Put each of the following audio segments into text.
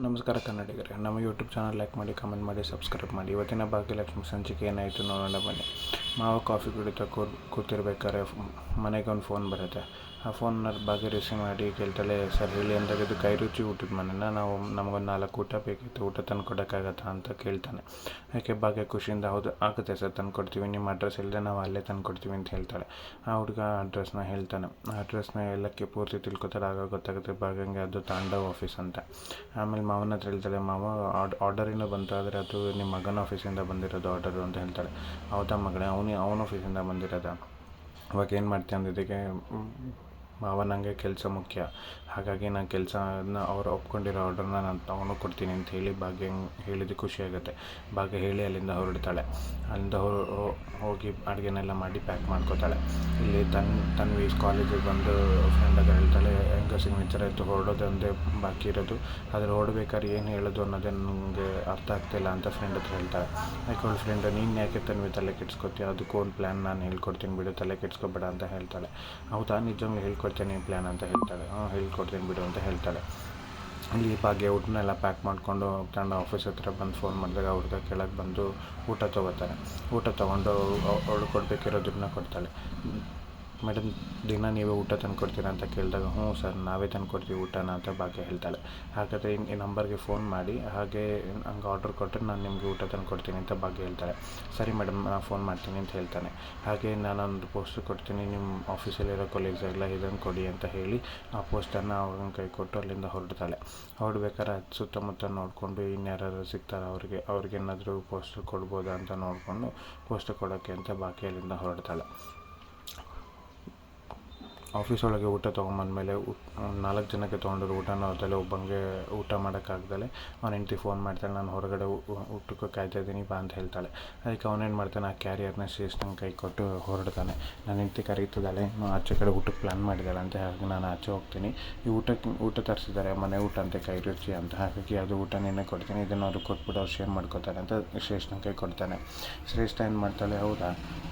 ನಮಸ್ಕಾರ ಕನ್ನಡಿಗರೇ, ನಮ್ಮ ಯೂಟ್ಯೂಬ್ ಚಾನಲ್ ಲೈಕ್ ಮಾಡಿ ಕಮೆಂಟ್ ಮಾಡಿ ಸಬ್ಸ್ಕ್ರೈಬ್ ಮಾಡಿ. ಇವತ್ತಿನ ಭಾಗ್ಯಲಕ್ಷ್ಮಿ ಸಂಚಿಕೆ ಏನಾಯಿತು ನೋಡೋಣ ಬನ್ನಿ. ಮಾವ ಕಾಫಿ ಕುಡಿತಾ ಕೂ ಕೂತಿರ್ಬೇಕಾದ್ರೆ ಮನೆಗೆ ಒಂದು ಫೋನ್ ಬರುತ್ತೆ. ಆ ಫೋನ್ನ ಬಾಗಿ ರಿಸೀವ್ ಮಾಡಿ ಕೇಳ್ತಾಳೆ, ಸರ್ ಹೇಳಿ ಅಂದಾಗ ಇದು ಕೈ ರುಚಿ ಊಟದ ಮನೆನ? ನಾವು ನಮಗೊಂದು ನಾಲ್ಕು ಊಟ ಬೇಕಿತ್ತು, ಊಟ ತಂದು ಕೊಡೋಕ್ಕಾಗತ್ತಾ ಅಂತ ಕೇಳ್ತಾನೆ. ಯಾಕೆ ಭಾಗ್ಯ ಖುಷಿಯಿಂದ, ಹೌದು, ಆಗುತ್ತೆ ಸರ್ ತಂದು ಕೊಡ್ತೀವಿ ನಿಮ್ಮ ಅಡ್ರೆಸ್ ಇಲ್ಲದೆ ನಾವು ಅಲ್ಲೇ ತಂದು ಕೊಡ್ತೀವಿ ಅಂತ ಹೇಳ್ತಾಳೆ. ಆ ಹುಡುಗ ಅಡ್ರೆಸ್ನ ಹೇಳ್ತಾನೆ. ಆ ಅಡ್ರೆಸ್ನ ಎಲ್ಲಕ್ಕೆ ಪೂರ್ತಿ ತಿಳ್ಕೊತಾರೆ. ಆಗ ಗೊತ್ತಾಗುತ್ತೆ ಭಾಗಂಗೆ ಅದು ತಾಂಡವ್ ಆಫೀಸ್ ಅಂತ. ಆಮೇಲೆ ಮಾವನ ಹತ್ರ ಹೇಳ್ತಾಳೆ, ಮಾವ, ಆಡ್, ಆರ್ಡರಿನೂ ಬಂತು, ಆದರೆ ಅದು ನಿಮ್ಮ ಮಗನ ಆಫೀಸಿಂದ ಬಂದಿರೋದು ಆರ್ಡರು ಅಂತ ಹೇಳ್ತಾಳೆ. ಹೌದಾ ಮಗಳೇ ಅವನು ಅವನ ಆಫೀಸಿಂದ ಬಂದಿರೋದ ಅವಾಗ ಏನು ಮಾಡ್ತೀಯ ಅಂದಿದ್ದಕ್ಕೆ ಮಾವ ನನಗೆ ಕೆಲಸ ಮುಖ್ಯ. ಹಾಗಾಗಿ ನಾನು ಕೆಲಸನ ಅವ್ರು ಒಪ್ಕೊಂಡಿರೋ ಆರ್ಡರ್ನ ನಾನು ತಗೊಂಡು ಕೊಡ್ತೀನಿ ಅಂತ ಹೇಳಿ ಭಾಗ್ಯ ಹೇಳಿದ್ದು ಖುಷಿ ಆಗುತ್ತೆ. ಭಾಗ್ಯ ಹೇಳಿ ಅಲ್ಲಿಂದ ಹೊರಡ್ತಾಳೆ. ಅಲ್ಲಿಂದ ಹೋಗಿ ಅಡುಗೆನೆಲ್ಲ ಮಾಡಿ ಪ್ಯಾಕ್ ಮಾಡ್ಕೋತಾಳೆ. ಇಲ್ಲಿ ತನ್ನ ತನ್ವಿ ಕಾಲೇಜಿಗೆ ಬಂದು ಫ್ರೆಂಡ್ ಹತ್ರ ಹೇಳ್ತಾಳೆ, ಹೆಂಗ ಸಿಗ್ನೇಚರ್ ಆಯಿತು ಹೊರಡೋದೊಂದೇ ಬಾಕಿ ಇರೋದು. ಆದರೆ ಹೊರಡ್ಬೇಕಾದ್ರೆ ಏನು ಹೇಳೋದು ಅನ್ನೋದೇ ನನಗೆ ಅರ್ಥ ಆಗ್ತಿಲ್ಲ ಅಂತ ಫ್ರೆಂಡ್ ಹತ್ರ ಹೇಳ್ತಾಳೆ. ಯಾಕೆ ಅವಳು ಫ್ರೆಂಡ್ ನೀನು ಯಾಕೆ ತನ್ವಿ ತಲೆ ಕೆಡ್ಸ್ಕೊತೀಯ? ಅದಕ್ಕೂ ಒಂದು ಪ್ಲ್ಯಾನ್ ನಾನು ಹೇಳ್ಕೊಡ್ತೀನಿ ಬಿಡು, ತಲೆ ಕೆಡ್ಸ್ಕೊಬೇಡ ಅಂತ ಹೇಳ್ತಾಳೆ. ಹೌದಾ? ನಿಜವಾಗಿ ಹೇಳ್ಕೊಡ್ತೀನಿ. ಪ್ಲ್ಯಾನ್ ಅಂತ ಹೇಳ್ತಾಳೆ. ಹಾಂ, ಹೇಳ್ಕೊಡ್ತೀನಿ ಬಿಡು ಅಂತ ಹೇಳ್ತಾಳೆ. ಇಲ್ಲಿ ಭಾಗ್ಯ ಊಟನೆಲ್ಲ ಪ್ಯಾಕ್ ಮಾಡಿಕೊಂಡು ತಂಡ ಆಫೀಸ್ ಹತ್ರ ಬಂದು ಫೋನ್ ಮಾಡಿದಾಗ ಹುಡುಗ ಕೆಳಗೆ ಬಂದು ಊಟ ತೊಗೋತಾರೆ ಊಟ ತೊಗೊಂಡು ಅವಳು ಕೊಡಬೇಕಿರೋ ದುಡ್ಡನ್ನ ಕೊಡ್ತಾಳೆ. ಮೇಡಮ್ ದಿನ ನೀವೇ ಊಟ ತಂದು ಕೊಡ್ತೀರಾ ಅಂತ ಕೇಳಿದಾಗ, ಹ್ಞೂ ಸರ್, ನಾವೇ ತಂದು ಕೊಡ್ತೀವಿ ಊಟನ ಅಂತ ಭಾಗ್ಯ ಹೇಳ್ತಾಳೆ. ಹಾಗಾದರೆ ಈ ನಂಬರ್ಗೆ ಫೋನ್ ಮಾಡಿ, ಹಾಗೆ ಹಂಗೆ ಆರ್ಡ್ರ್ ಕೊಟ್ಟರೆ ನಾನು ನಿಮಗೆ ಊಟ ತಂದು ಕೊಡ್ತೀನಿ ಅಂತ ಭಾಗ್ಯ ಹೇಳ್ತಾಳೆ. ಸರಿ ಮೇಡಮ್ ನಾನು ಫೋನ್ ಮಾಡ್ತೀನಿ ಅಂತ ಹೇಳ್ತಾನೆ. ಹಾಗೆ ನಾನೊಂದು ಪೋಸ್ಟ್ ಕೊಡ್ತೀನಿ, ನಿಮ್ಮ ಆಫೀಸಲ್ಲಿರೋ ಕೊಲೀಗ್ಸ್ ಎಲ್ಲ ಇದನ್ನು ಕೊಡಿ ಅಂತ ಹೇಳಿ ಆ ಪೋಸ್ಟನ್ನು ಅವ್ರನ್ನ ಕೈ ಕೊಟ್ಟು ಅಲ್ಲಿಂದ ಹೊರಡ್ತಾಳೆ. ಹೊರಡ್ಬೇಕಾದ್ರೆ ಅದು ಸುತ್ತಮುತ್ತ ನೋಡಿಕೊಂಡು ಇನ್ಯಾರು ಸಿಗ್ತಾರೆ ಅವ್ರಿಗೆ, ಅವ್ರಿಗೇನಾದರೂ ಪೋಸ್ಟ್ ಕೊಡ್ಬೋದಾ ಅಂತ ನೋಡಿಕೊಂಡು ಪೋಸ್ಟ್ ಕೊಡೋಕ್ಕೆ ಅಂತ ಬಾಕಿ ಅಲ್ಲಿಂದ ಹೊರಡ್ತಾಳೆ. ಆಫೀಸ್ ಒಳಗೆ ಊಟ ತೊಗೊಂಬಂದ್ಮೇಲೆ ನಾಲ್ಕು ಜನಕ್ಕೆ ತೊಗೊಂಡಿರೋ ಊಟನ ಅದಲೇ ಒಬ್ಬಂಗೆ ಊಟ ಮಾಡೋಕ್ಕಾಗ್ದಲೆ ಅವ್ನ ಹೆಂಡ್ತಿ ಫೋನ್ ಮಾಡ್ತಾಳೆ, ನಾನು ಹೊರಗಡೆ ಊಟಕ್ಕೆ ಕಾಯ್ತಾ ಇದ್ದೀನಿ, ಬಾ ಅಂತ ಹೇಳ್ತಾಳೆ. ಅದಕ್ಕೆ ಅವನೇನು ಮಾಡ್ತಾನೆ, ಆ ಕ್ಯಾರಿಯರ್ನ ಶ್ರೇಷ್ಠನ ಕೈ ಕೊಟ್ಟು ಹೊರಡ್ತಾನೆ. ನನ್ನ ಹೆಂಡ್ತಿ ಕರೀತಿದ್ದಾಳೆ ಆಚೆ ಕಡೆ ಊಟಕ್ಕೆ ಪ್ಲ್ಯಾನ್ ಮಾಡಿದ್ದಾಳೆ ಅಂತ ಹಾಗಾಗಿ ನಾನು ಆಚೆ ಹೋಗ್ತೀನಿ. ಈ ಊಟಕ್ಕೆ ಊಟ ತರಿಸಿದ್ದಾರೆ ಮನೆ ಊಟ ಅಂತ, ಕೈ ರುಚಿ ಅಂತ. ಹಾಗಾಗಿ ಅದು ಊಟ ನಿನ್ನೆ ಕೊಡ್ತೀನಿ, ಇದನ್ನು ಅವ್ರಿಗೆ ಕೊಟ್ಬಿಟ್ಟು ಅವ್ರು ಶೇರ್ ಮಾಡ್ಕೋತಾರೆ ಅಂತ ಶ್ರೇಷ್ಠನ ಕೈ ಕೊಡ್ತಾನೆ. ಶ್ರೇಷ್ಠ ಏನು ಮಾಡ್ತಾಳೆ, ಹೌದಾ?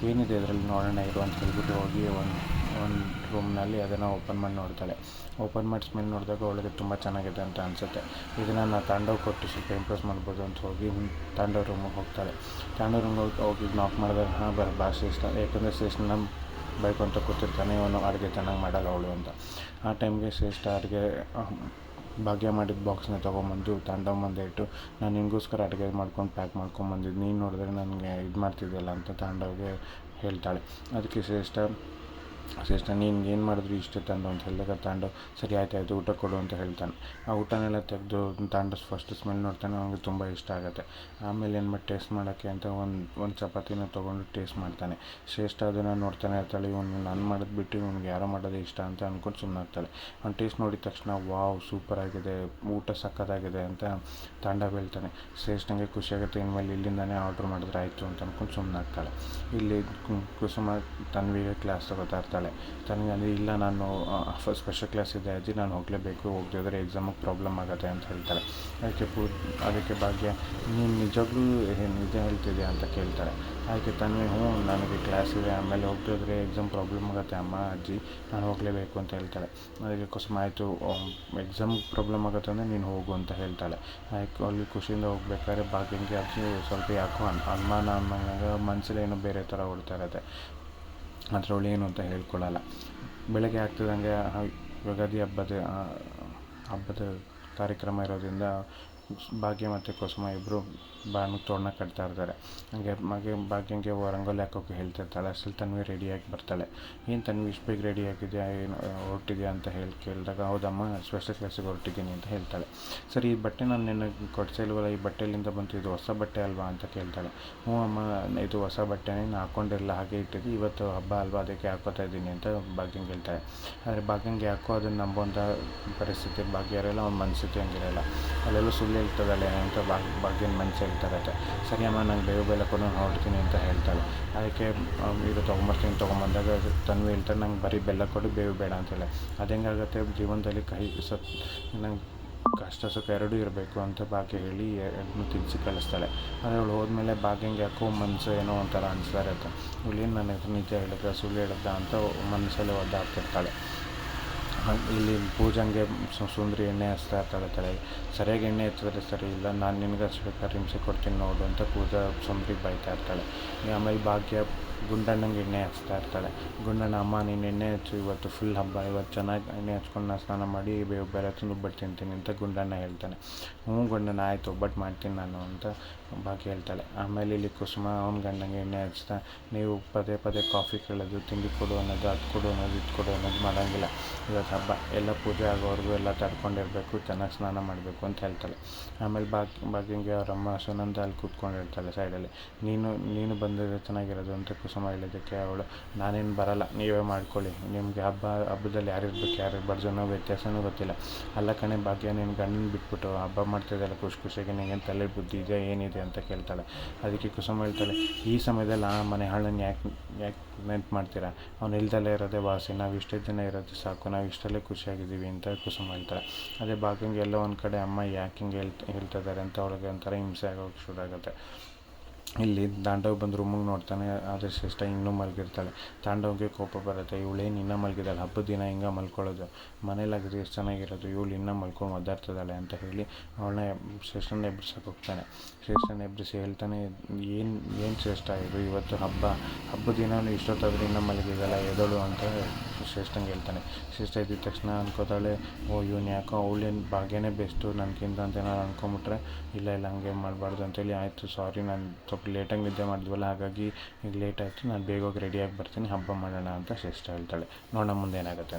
ಏನಿದೆ ಇದರಲ್ಲಿ ನೋಡೋಣ, ಇರು ಅಂತ ಹೇಳ್ಬಿಟ್ಟು ಹೋಗಿ ಒಂದು ಒಂದು ರೂಮ್ನಲ್ಲಿ ಅದನ್ನು ಓಪನ್ ಮಾಡಿ ನೋಡ್ತಾಳೆ. ಓಪನ್ ಮಾಡಿ ಸ್ಮೆಲ್ ನೋಡಿದಾಗ ಅವಳಿಗೆ ತುಂಬ ಚೆನ್ನಾಗಿದೆ ಅಂತ ಅನಿಸುತ್ತೆ. ಇದನ್ನು ನಾನು ತಾಂಡವ್ ಕೊಟ್ಟು ಸ್ವಲ್ಪ ಇಂಪ್ರೆಸ್ ಮಾಡ್ಬೋದು ಅಂತ ಹೋಗಿ ತಾಂಡವ್ ರೂಮಿಗೆ ಹೋಗ್ತಾಳೆ. ತಾಂಡವ್ ರೂಮ್ಗೆ ಹೋಗಿ ನಾಕ್ ಮಾಡಿದಾಗ, ಹಾಂ ಬರ ಬಾ ಶ್ರೇಷ್ಠ ಯಾಕಂದರೆ ಬೈಕು ಅಂತ ಕೂತಿರ್ತಾನೆ, ಇವನು ಅಡುಗೆ ಚೆನ್ನಾಗಿ ಮಾಡಲ್ಲ ಅವಳು ಅಂತ. ಆ ಟೈಮ್ಗೆ ಶ್ರೇಷ್ಠ ಅಡುಗೆ ಭಾಗ್ಯ ಮಾಡಿದ ಬಾಕ್ಸ್ನ ತೊಗೊಂಬಂದು ತಾಂಡವ್ ಮುಂದೆ ಇಟ್ಟು, ನಾನು ನಿನಗೋಸ್ಕರ ಅಡುಗೆ ಮಾಡ್ಕೊಂಡು ಪ್ಯಾಕ್ ಮಾಡ್ಕೊಂಬಂದಿದ್ದು ನೀನು ನೋಡಿದ್ರೆ ನನಗೆ ಇದು ಮಾಡ್ತಿದ್ದಿಲ್ಲ ಅಂತ ತಾಂಡವ್ಗೆ ಹೇಳ್ತಾಳೆ. ಅದಕ್ಕೆ ಶ್ರೇಷ್ಠ ಶ್ರೇಷ್ಠ ನೀನು ಏನು ಮಾಡಿದ್ರು ಇಷ್ಟು ತಂದು ಅಂತ ಹೇಳಿದಾಗ ತಾಂಡು, ಸರಿ, ಆಯ್ತು, ಆಯಿತು, ಊಟ ಕೊಡು ಅಂತ ಹೇಳ್ತಾನೆ. ಆ ಊಟನೆಲ್ಲ ತೆಗೆದು ತಾಂಡು ಫಸ್ಟ್ ಸ್ಮೆಲ್ ನೋಡ್ತಾನೆ, ಅವನಿಗೆ ತುಂಬ ಇಷ್ಟ ಆಗುತ್ತೆ. ಆಮೇಲೆ ಏನು ಮಾಡಿ ಟೇಸ್ಟ್ ಮಾಡೋಕ್ಕೆ ಅಂತ ಒಂದು ಒಂದು ಚಪಾತಿನ ತೊಗೊಂಡು ಟೇಸ್ಟ್ ಮಾಡ್ತಾನೆ. ಶ್ರೇಷ್ಠ ಅದನ್ನು ನೋಡ್ತಾನೆ ಇರ್ತಾಳೆ ಇವನು, ನಾನು ಮಾಡೋದು ಬಿಟ್ಟು ಇವ್ನಿಗೆ ಯಾರೋ ಮಾಡೋದು ಇಷ್ಟ ಅಂತ ಅಂದ್ಕೊಂಡು ಸುಮ್ಮನಾಗ್ತಾಳೆ ಅವ್ನು ಟೇಸ್ಟ್ ನೋಡಿದ ತಕ್ಷಣ, ವಾವ್ ಸೂಪರ್ ಆಗಿದೆ, ಊಟ ಸಕ್ಕತ್ತಾಗಿದೆ ಅಂತ ತಾಂಡ ಹೇಳ್ತಾನೆ. ಶ್ರೇಷ್ಠಂಗೆ ಖುಷಿಯಾಗುತ್ತೆ ಇನ್ಮೇಲೆ ಇಲ್ಲಿಂದಾನೇ ಆರ್ಡ್ರ್ ಮಾಡಿದ್ರೆ ಆಯಿತು ಅಂತ ಅಂದ್ಕೊಂಡು ಸುಮ್ಮನಾಗ್ತಾಳೆ ಇಲ್ಲಿ ಕುಸುಮ ತನ್ವಿಗೆ ಕ್ಲಾಸ್ ತಗೋತಾ ಇರ್ತಾಳೆ. ತನ್ವಿ ಅಂದರೆ ಇಲ್ಲ, ನಾನು ಸ್ಪೆಷಲ್ ಕ್ಲಾಸ್ ಇದೆ ಅಜ್ಜಿ, ನಾನು ಹೋಗಲೇಬೇಕು ಹೋಗದಿದ್ರೆ ಎಕ್ಸಾಮಿಗೆ ಪ್ರಾಬ್ಲಮ್ ಆಗುತ್ತೆ ಅಂತ ಹೇಳ್ತಾಳೆ. ಅದಕ್ಕೆ ಪೂ, ಅದಕ್ಕೆ ಭಾಗ್ಯ, ನೀನು ನಿಜವಾಗ್ಲೂ ನಿಜ ಹೇಳ್ತಿದ್ಯಾ? ಅಂತ ಕೇಳ್ತಾಳೆ. ಅದಕ್ಕೆ ತನ್ವಿ, ಹ್ಞೂ, ನನಗೆ ಕ್ಲಾಸ್ ಇದೆ, ಆಮೇಲೆ ಹೋಗದಿದ್ರೆ ಎಕ್ಸಾಮ್ ಪ್ರಾಬ್ಲಮ್ ಆಗುತ್ತೆ, ಅಮ್ಮ, ಅಜ್ಜಿ, ನಾನು ಹೋಗಲೇಬೇಕು ಅಂತ ಹೇಳ್ತಾಳೆ. ಅದಕ್ಕೆ ಕುಸುಮ ಆಯಿತು ಎಕ್ಸಾಮ್ ಪ್ರಾಬ್ಲಮ್ ಆಗುತ್ತೆ ಅಂದರೆ ನೀನು ಹೋಗು ಅಂತ ಹೇಳ್ತಾಳೆ. ಅದಕ್ಕೆ ಅಲ್ಲಿ ಖುಷಿಯಿಂದ ಹೋಗ್ಬೇಕಾದ್ರೆ ಭಾಗ್ಯಂಗೆ ಅಜ್ಜಿ ಸ್ವಲ್ಪ ಯಾಕೋ ಅನ್, ಅನುಮಾನ ಅನ್ನೋ ಮನಸ್ಸಲ್ಲಿ ಏನೋ ಬೇರೆ ಥರ ಓಡ್ತಾ ಇರುತ್ತೆ. ಆದರೆ ಅವಳು ಏನು ಅಂತ ಹೇಳ್ಕೊಳ್ಳಲ್ಲ ಬೆಳಗ್ಗೆ ಆಗ್ತಿದ್ದಂಗೆ ಯುಗಾದಿ ಹಬ್ಬದ ಹಬ್ಬದ ಕಾರ್ಯಕ್ರಮ ಇರೋದ್ರಿಂದ ಭಾಗ್ಯ ಮತ್ತು ಕುಸುಮ ಇಬ್ಬರು ಬಾಣ ತೋರಣ ಕಟ್ತಾ ಇರ್ತಾರೆ. ಹಂಗೆ ಮಗೆ ಭಾಗ್ಯಂಗೆ ರಂಗೋಲಿ ಹಾಕೋಕೆ ಹೇಳ್ತಿರ್ತಾಳೆ. ಅಷ್ಟು ತನ್ವಿ ರೆಡಿಯಾಗಿ ಬರ್ತಾಳೆ. ಏನು ತನ್ವಿ ಇಷ್ಟು ಬೇಗ ರೆಡಿ ಆಗಿದೆಯಾ? ಏನು ಹೊರಟಿದ್ಯಾ ಅಂತ ಹೇಳಿ, ಕೇಳಿದಾಗ, ಹೌದಮ್ಮ ಸ್ಪೆಷಲ್ ಕ್ಲಾಸಿಗೆ ಹೊರಟಿದ್ದೀನಿ ಅಂತ ಹೇಳ್ತಾಳೆ. ಸರಿ, ಈ ಬಟ್ಟೆ ನಾನು ನಿನಗೆ ಕೊಡಿಸಿಲ್ವಲ್ಲ ಈ ಬಟ್ಟೆಲಿಂದ ಬಂತು, ಇದು ಹೊಸ ಬಟ್ಟೆ ಅಲ್ವಾ ಅಂತ ಕೇಳ್ತಾಳೆ. ಹ್ಞೂ ಅಮ್ಮ, ಇದು ಹೊಸ ಬಟ್ಟೆನೇ ನಾನು ಹಾಕ್ಕೊಂಡಿರಲ್ಲ ಹಾಗೆ ಇಟ್ಟಿದ್ದು. ಇವತ್ತು ಹಬ್ಬ ಅಲ್ವಾ? ಅದಕ್ಕೆ ಹಾಕೋತಾ ಇದ್ದೀನಿ ಅಂತ ಭಾಗ್ಯಂಗೆ ಹೇಳ್ತಾಳೆ. ಆದರೆ ಭಾಗ್ಯಂಗೆ ಯಾಕೋ ಅದನ್ನು ನಂಬೋಂಥ ಪರಿಸ್ಥಿತಿ ಭಾಗ್ಯ ಇರೋಲ್ಲ ಅವ್ನ ಮನಸ್ಥಿತಿ ಹಂಗಿರಲ್ಲ. ಅಲ್ಲೆಲ್ಲ ಸುಳ್ಳು ಹೇಳ್ತದಲ್ಲ ಅಂತ ಬಗ್ಗಿನ ಮನ್ಸು ಹೇಳ್ತಾರೆ ಸರಿ ಅಮ್ಮ, ನಂಗೆ ಬೇವು ಬೆಲ್ಲ ಕೊಡು ಹೊರಡ್ತೀನಿ ಅಂತ ಹೇಳ್ತಾಳೆ. ಅದಕ್ಕೆ ಇದು ತೊಗೊಂಬರ್ತೀನಿ ತೊಗೊಂಬಂದಾಗ ತನ್ವಿ ಹೇಳ್ತಾರೆ ನಂಗೆ ಬರೀ ಬೆಲ್ಲ ಕೊಡು, ಬೇವು ಬೇಡ ಅಂತೇಳಿ ಅದು ಹೆಂಗಾಗುತ್ತೆ, ಜೀವನದಲ್ಲಿ ಕೈ ಸತ್, ನಂಗೆ ಕಷ್ಟ, ಸುಖ ಎರಡೂ ಇರಬೇಕು ಅಂತ ಭಾಗ್ಯ ಹೇಳಿ ಎರಡನ್ನೂ ತಿನ್ನಿಸಿ ಕಳಿಸ್ತಾಳೆ. ಆದರೆ ಅವಳು ಹೋದ್ಮೇಲೆ ಭಾಗ್ಯಂಗೆ ಯಾಕೋ ಮನಸ್ಸು ಏನೋ ಒಂಥರ ಅನಿಸ್ತಾ ಇರುತ್ತೆ. ನನ್ನ ಹೆಸರು ನಿಜ ಹೇಳಿದ್ರೆ, ಸುಳ್ಳು ಹೇಳಿದ್ದ ಅಂತ ಮನಸ್ಸಲ್ಲಿ ಒದ್ದಾಡ್ತಿರ್ತಾಳೆ. ಇಲ್ಲಿ ಪೂಜಂಗೆ ಸುಂದರಿ ಎಣ್ಣೆ ಹಚ್ತಾ ಇರ್ತಾಳೆ ತಲೆಗೆ ಸರಿಯಾಗಿ ಎಣ್ಣೆ ಹಚ್ಚಿದ್ರೆ ಸರಿ ಇಲ್ಲ, ನಾನು ನಿನಗೆ ಹಚ್ಬೇಕಾದ್ರೆ ಹಿಂಸೆ ಕೊಡ್ತೀನಿ ನೋಡು ಅಂತ ಪೂಜಾ ಸುಂದ್ರಿಗೆ ಬೈತಾ ಇರ್ತಾಳೆ. ಆಮೇಲೆ ಭಾಗ್ಯ ಗುಂಡಣ್ಣಂಗೆ ಎಣ್ಣೆ ಹಚ್ತಾ ಇರ್ತಾಳೆ. ಗುಂಡಣ್ಣ, ಅಮ್ಮ, ನೀನು ಎಣ್ಣೆ ಹಚ್ಚು, ಇವತ್ತು ಫುಲ್ ಹಬ್ಬ, ಇವತ್ತು ಚೆನ್ನಾಗಿ ಎಣ್ಣೆ ಹಚ್ಕೊಂಡು ನಾನು ಸ್ನಾನ ಮಾಡಿ ಬೇರೆ ತಂದು ಒಬ್ಬಟ್ಟು ತಿಂತೀನಿ ಅಂತ ಗುಂಡಣ್ಣ ಹೇಳ್ತಾನೆ. ಹ್ಞೂ ಗುಂಡಣ್ಣ, ಆಯಿತು, ಒಬ್ಬಟ್ಟು ಮಾಡ್ತೀನಿ ನಾನು ಅಂತ ಭಾಗ್ಯ ಹೇಳ್ತಾಳೆ. ಆಮೇಲೆ ಇಲ್ಲಿ ಕುಸುಮ, ಅವ್ನ ಗಂಡಂಗೆ ಎಣ್ಣೆ ಹಚ್ತಾ, ನೀವು ಪದೇ ಪದೇ ಕಾಫಿ ಕೇಳೋದು, ತಿಂಡಿ ಕೊಡು ಅನ್ನೋದು, ಅದು ಕೊಡು ಅನ್ನೋದು, ಇದು ಕೊಡು ಅನ್ನೋದು ಮಾಡೋಂಗಿಲ್ಲ. ಇವತ್ತು ಹಬ್ಬ, ಎಲ್ಲ ಪೂಜೆ ಆಗೋವರೆಗೂ ಎಲ್ಲ ತಡ್ಕೊಂಡಿರಬೇಕು, ಚೆನ್ನಾಗಿ ಸ್ನಾನ ಮಾಡಬೇಕು ಅಂತ ಹೇಳ್ತಾಳೆ. ಆಮೇಲೆ ಬಾಕ್, ಬಾಕಿಂಗೆ ಅವರಮ್ಮ ಸುನಂದ ಅಲ್ಲಿ ಕೂತ್ಕೊಂಡಿರ್ತಾಳೆ ಸೈಡಲ್ಲಿ. ನೀನು ನೀನು ಬಂದಿದ್ರೆ ಚೆನ್ನಾಗಿರೋದು ಅಂತ ಕುಸುಮ ಹೇಳಿದ್ದಕ್ಕೆ ಅವಳು, ನಾನೇನು ಬರಲ್ಲ, ನೀವೇ ಮಾಡ್ಕೊಳ್ಳಿ. ನಿಮಗೆ ಹಬ್ಬ, ಹಬ್ಬದಲ್ಲಿ ಯಾರು ಇರ್ಬೇಕು, ಯಾರು ಇರಬಾರ್ದು ಅನ್ನೋ ವ್ಯತ್ಯಾಸನೂ ಗೊತ್ತಿಲ್ಲ. ಅಲ್ಲ ಕಣೆ, ಭಾಗ್ಯ ನಿನ್ನ ಗಂಡನ ಬಿಟ್ಬಿಟ್ಟು ಹಬ್ಬ ಮಾಡ್ತಿದ್ದಲ್ಲ ಖುಷಿ ಖುಷಿಯಾಗಿ ನಿನಗೇನು ತಲೆ ಬುದ್ಧಿ ಇದೆ ಏನಿದೆ ಅಂತ ಕೇಳ್ತಾಳೆ. ಅದಕ್ಕೆ ಕುಸುಮ ಹೇಳ್ತಾಳೆ, ಈ ಸಮಯದಲ್ಲಿ ಆ ಮನೆ ಹಾಳನ್ನು ಯಾಕೆ ಯಾಕೆ ನೆನ್ಪು ಮಾಡ್ತೀರಾ? ಅವ್ನು ಇಲ್ದಲ್ಲೇ ಇರೋದೇ ವಾಸಿ ನಾವು ಇಷ್ಟೇ ದಿನ ಇರೋದು ಸಾಕು ನಾವು ಇಷ್ಟರಲ್ಲೇ ಖುಷಿಯಾಗಿದ್ದೀವಿ ಅಂತ ಕುಸುಮ ಹೇಳ್ತಾಳೆ ಅದೇ ಬಾಕಿಂಗ್ ಎಲ್ಲ ಒಂದು ಕಡೆ ಅಮ್ಮ ಯಾಕೆ ಹಿಂಗೆ ಹೇಳ್ತ ಇದ್ದಾರೆ ಅಂತ ಅವಳಿಗೆ ಒಂಥರ ಹಿಂಸೆ ಆಗೋಕೆ ಶುರು ಆಗುತ್ತೆ ಇಲ್ಲಿ ತಾಂಡವ್ ಬಂದು ರೂಮಿಗೆ ನೋಡ್ತಾನೆ, ಆದರೆ ಶ್ರೇಷ್ಠ ಇನ್ನೂ ಮಲಗಿರ್ತಾಳೆ. ತಾಂಡವ್ಗೆ ಕೋಪ ಬರುತ್ತೆ ಇವಳೇನು ಇನ್ನೂ ಮಲಗಿದ್ದಾಳೆ, ಹಬ್ಬದ ದಿನ ಹಿಂಗೆ ಮಲ್ಕೊಳ್ಳೋದು. ಮನೇಲಾಗಿದ್ರೆ ಎಷ್ಟು ಚೆನ್ನಾಗಿರೋದು, ಇವಳು ಇನ್ನೂ ಮಲ್ಕೊಂಡು ಒದ್ದಾಡ್ತಿದ್ದಾಳೆ ಅಂತ ಹೇಳಿ ಅವಳನ್ನ ಶ್ರೇಷ್ಠನ ಎಬ್ಬಿಸಕ್ಕೆ ಹೋಗ್ತಾನೆ. ಶ್ರೇಷ್ಠನ ಎಬ್ಬಿಸಿ ಹೇಳ್ತಾನೆ, ಏನು ಏನು ಶ್ರೇಷ್ಠ ಇದು? ಇವತ್ತು ಹಬ್ಬ, ಹಬ್ಬದ ದಿನವೂ ಇಷ್ಟೊತ್ತಾದರೂ ಇನ್ನೂ ಮಲಗಿದ್ದಾಳೆ ಎದಳು ಅಂತ ಶ್ರೇಷ್ಠಂಗೆ ಹೇಳ್ತಾನೆ. ಶ್ರೇಷ್ಠ ಇದ್ದಿದ ತಕ್ಷಣ ಅನ್ಕೋತಾಳೆ, ಓ, ಇವನು ಯಾಕೋ ಅವಳೇನು ಭಾಗ್ಯನೇ ಬೆಸ್ಟು ನನಗಿಂತ ಅಂತ ಏನಾದ್ರು ಅನ್ಕೊಂಬಿಟ್ರೆ? ಇಲ್ಲ ಇಲ್ಲ ಹಂಗೆ ಮಾಡಬಾರ್ದು. ಅಂತೇಳಿ, ಆಯಿತು ಸಾರಿ ನಾನು ಸ್ವಲ್ಪ ಲೇಟಾಗಿ ನಿದ್ದೆ ಮಾಡಿದ್ವಲ್ಲ, ಹಾಗಾಗಿ ಈಗ ಲೇಟ್ ಆಯಿತು, ನಾನು ಬೇಗ ಹೋಗಿ ರೆಡಿಯಾಗಿ ಬರ್ತೀನಿ, ಹಬ್ಬ ಮಾಡೋಣ ಅಂತ ಶ್ರೇಷ್ಠ ಹೇಳ್ತಾಳೆ. ನೋಡೋಣ ಮುಂದೆ ಏನಾಗುತ್ತೆ